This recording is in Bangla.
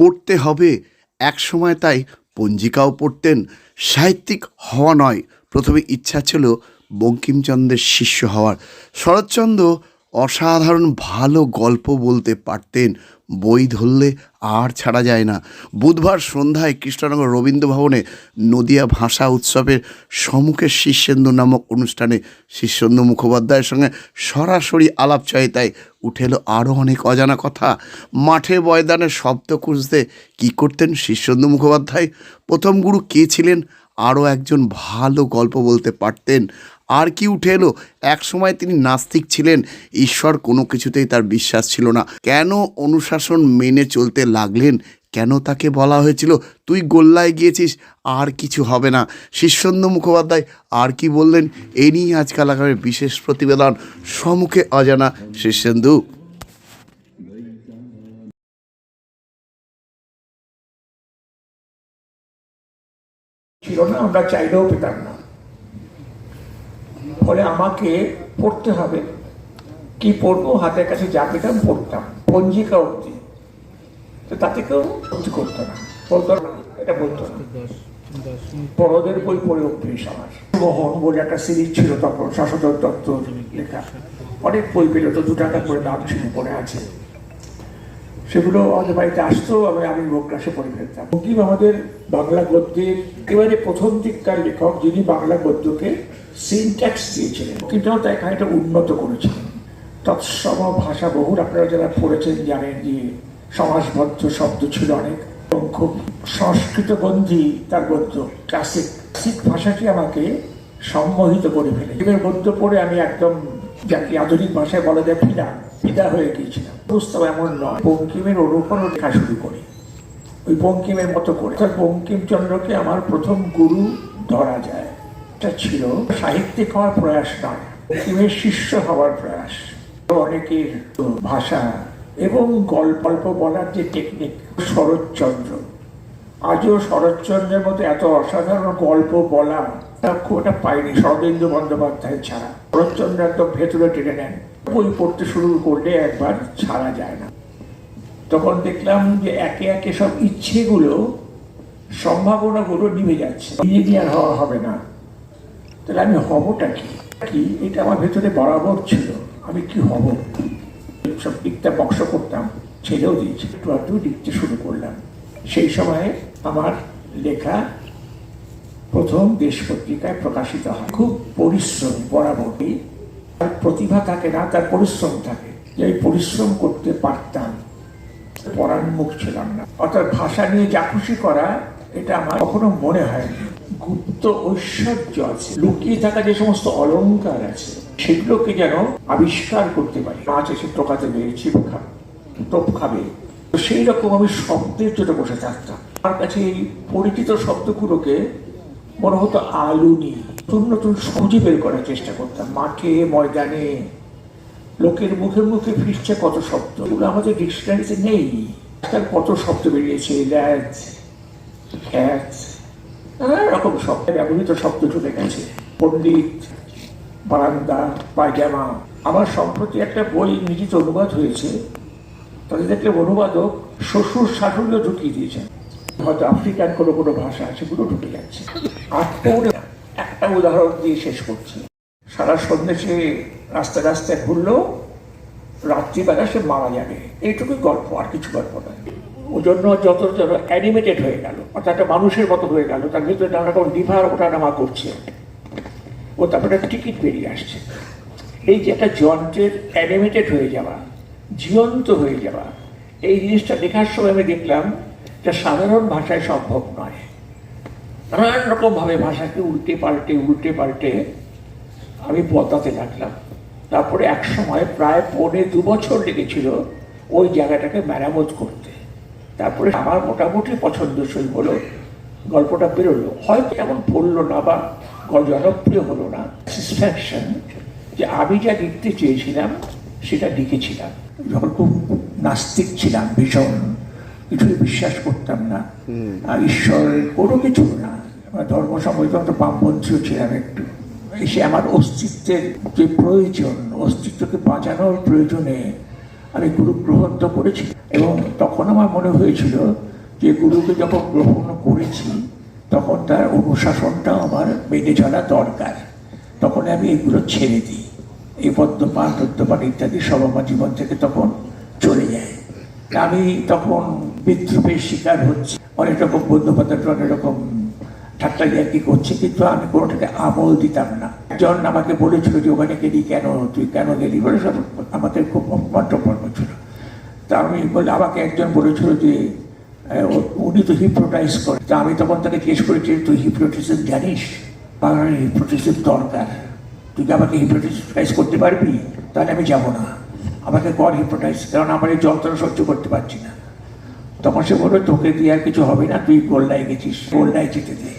পড়তে হবে। এক সময় তাই পঞ্জিকাও পড়তেন। সাহিত্যিক হওয়া নয়। প্রথমে ইচ্ছা ছিল বঙ্কিমচন্দ্রের শিষ্য হওয়ার। শরৎচন্দ্র অসাধারণ ভালো গল্প বলতে পারতেন। বই ধরলে আর ছাড়া যায় না। বুধবার সন্ধ্যায় কৃষ্ণনগর রবীন্দ্র ভবনে নদিয়া ভাষা উৎসবের সম্মুখের শীর্ষেন্দু নামক অনুষ্ঠানে শীর্ষেন্দু মুখোপাধ্যায়ের সঙ্গে সরাসরি আলাপচারিতায় উঠে এলো আরও অনেক অজানা কথা। মাঠে ময়দানে শব্দ খুঁজতে কী করতেন শীর্ষেন্দু মুখোপাধ্যায়? প্রথম গুরু কে ছিলেন? আরও একজন ভালো গল্প বলতে পারতেন। আর কি উঠে এলো? এক সময় তিনি নাস্তিক ছিলেন। ঈশ্বর কোনো কিছুতেই তার বিশ্বাস ছিল না। কেন অনুশাসন মেনে চলতে লাগলেন? কেন তাকে বলা হয়েছিল, তুই গোল্লায় গিয়েছিস, আর কিছু হবে না শীর্ষেন্দু মুখোপাধ্যায় আর কি বললেন? এ নিয়ে আজকাল আগামী বিশেষ প্রতিবেদন। সম্মুখে অজানা শীর্ষেন্দু ছিল না, আমরা চাইলেও পেতাম না। ফলে আমাকে পড়তে হবে। কি পড়ব? হাতের কাছে যা পেতাম পড়তাম। পঞ্জিকা অব্দি তো তাতে কেউ ক্ষতি করতো না। বলতো, না, এটা বলতো না। বড়দের বই পড়ে অভ্যেস আমার। মোহন বলে একটা সিরিজ ছিল তখন, শাশ্বত দত্ত লেখা। অনেক বই পেল তো দু টাকা করে দাম ছিল পড়ে আছে। সেগুলো আমাদের বাড়িতে আসতো আমি আমি ক্লাসে পড়ে ফেলতাম। বঙ্কিম আমাদের বাংলা গদ্যের একেবারে প্রথম দিককার লেখক যিনি বাংলা গদ্যকে সিনট্যাক্স দিয়েছিলেন কিন্তু তাই খানিকটা উন্নত করেছিলেন তৎসম ভাষা বহুর আপনারা যারা পড়েছেন জানেন যে সমাসবদ্ধ শব্দ ছিল অনেক এবং খুব সংস্কৃত গন্ধি তার গদ্য ক্লাসিক ক্লাসিক ভাষাটি আমাকে সম্মোহিত করে ফেলে। এবার গদ্য পড়ে আমি একদম যাকে আধুনিক ভাষায় বলা যায় ফিদা ফিদা হয়ে গিয়েছিলাম। বুঝতাম এমন নয়, বঙ্কিমের অনুকরণ লেখা শুরু করি। ওই বঙ্কিমের মতো করে। বঙ্কিমচন্দ্রকে আমার প্রথম গুরু ধরা যায়। এটা ছিল সাহিত্যিক হওয়ার প্রয়াস নয় শিষ্য হওয়ার প্রয়াস। অনেকের ভাষা এবং গল্প গল্প বলার যে টেকনিক শরৎচন্দ্র। আজও শরৎচন্দ্রের মতো এত অসাধারণ গল্প বলা তা খুব একটা পাইনি শরদেন্দু বন্দ্যোপাধ্যায় ছাড়া। শরৎচন্দ্র একদম ভেতরে টেনে নেন। বই পড়তে শুরু করলে একবার ছাড়া যায় না। তখন দেখলাম যে একে একে সব ইচ্ছেগুলো, সম্ভাবনাগুলো নিভে যাচ্ছে। ইঞ্জিনিয়ার হওয়া হবে না। তাহলে আমি হবটা কি? কি? এটা আমার ভেতরে বরাবর ছিল। আমি কি হব? সব লিখতে বক্স করতাম, ছেড়েও দিয়েছি। একটু একটু লিখতে শুরু করলাম। সেই সময়ে আমার লেখা প্রথম দেশ পত্রিকায় প্রকাশিত হয়। খুব পরিশ্রম বরাবরই তার প্রতিভা থাকে না, তার পরিশ্রম থাকে। যে আমি পরিশ্রম করতে পারতাম পড়ার মুখ ছিলাম না। অর্থাৎ ভাষা নিয়ে যা খুশি করা, এটা আমার কখনো মনে হয়নি। গুপ্ত ঐশ্বর্য আছে। লুকিয়ে থাকা যে সমস্ত অলঙ্কার আছে, সেগুলোকে যেন আবিষ্কার করতে পারি। মাছ এসে টোকাতে পেরেছি টোপ খাবে। তো সেই রকম আমি শব্দের জন্য বসে থাকতাম। আমার কাছে এই পরিচিত শব্দগুলোকে মনে হতো আলু আলুনি নতুন নতুন সবজি বের করার চেষ্টা করতাম, মাঠে, ময়দানে। লোকের মুখে মুখে ফিরছে কত শব্দ। ওগুলো আমাদের ডিকশনারিতে নেই। আজকাল কত শব্দ বেরিয়েছে? ল্যাজ, খ্যাত। নানা রকম শব্দ, ব্যবহৃত শব্দ ঢুকে গেছে। পণ্ডিত, বারান্দা, পায়জামা। আমার সম্প্রতি একটা বই ইংরেজিতে অনুবাদ হয়েছে। তাদের দেখলে অনুবাদক শ্বশুর শাশুড়িও ঢুকিয়ে দিয়েছেন। হয়তো আফ্রিকান কোনো কোনো ভাষা সেগুলো ঢুকে যাচ্ছে। আর পরে একটা উদাহরণ দিয়ে শেষ করছি। সারা সন্ধ্যে সে রাস্তায় রাস্তায় ঘুরলো রাত্রিবেলা সে মারা যাবে। এইটুকুই গল্প, আর কিছু গল্প নয়। ওই জন্য যত অ্যানিমেটেড হয়ে গেল, অর্থাৎ একটা মানুষের মতো হয়ে গেল, তার ভিতরে নানা রকম লিভার ওঠানামা করছে। ও তারপরে টিকিট বেরিয়ে আসছে। এই যে একটা যন্ত্রের অ্যানিমেটেড হয়ে যাওয়া, জীবন্ত হয়ে যাওয়া, এই জিনিসটা লেখার সময় আমি দেখলাম যা সাধারণ ভাষায় সম্ভব নয়। নানান রকমভাবে ভাষাকে উল্টে পাল্টে উল্টে পাল্টে আমি বদলাতে লাগলাম তারপরে এক সময় প্রায় পৌনে দু বছর লেগেছিল ওই জায়গাটাকে মেরামত করতে। তারপরে আমার মোটামুটি পছন্দসই হলো গল্পটা বেরোলো। হয়তো এমন পড়ল না বা জনপ্রিয় হলো না। স্যাটিসফ্যাকশন যে আমি যা লিখতে চেয়েছিলাম সেটা লিখেছিলাম। যখন খুব নাস্তিক ছিলাম ভীষণ কিছুই বিশ্বাস করতাম না। আর ঈশ্বরের কোনো কিছু না। ধর্ম সম্বন্ধে তো বামপন্থীও ছিলাম একটু। এসে আমার অস্তিত্বের যে প্রয়োজন অস্তিত্বকে বাঁচানোর প্রয়োজনে আমি গুরু গ্রহণ তো করেছি। এবং তখন আমার মনে হয়েছিল যে গুরুকে যখন গ্রহণ করেছি, তখন তার অনুশাসনটা আমার মেনে চলা দরকার। তখন আমি এগুলো ছেড়ে দিই। এই পদ্মপান তদ্যপান ইত্যাদি সব আমার জীবন থেকে তখন চলে যায়। আমি তখন বিদ্রুপের শিকার হচ্ছি। অনেক রকম বন্দ্যোপাধ্যায় অনেক রকম ঠাট্টা করছে, কিন্তু আমি কোনোটাকে আমল দিতাম না। একজন আমাকে বলেছিল যে, ওখানে গেলি কেন? তুই কেন গেলি? বলে সব আমাদের খুব মন্তব্য ছিল। তা আমি বলে, আমাকে একজন বলেছিল যে উনি তো হিপ্রোটাইজ করে। তা আমি তখন তাকে জিজ্ঞেস করেছি তুই হিপ্রোটিজম জানিস? আমার হিপ্রোটিজম দরকার। তুই কি আমাকে হিপ্রোটাইজ করতে পারবি? তাহলে আমি যাব না। আমাকে কর হিপ্রোটাইজ কারণ আমার এই যন্ত্রণা সহ্য করতে পারছি না। তখন সে বলল, তোকে দিয়ে আর কিছু হবে না, তুই গোল্লায় গেছিস। গোল্লায় যেতে দে।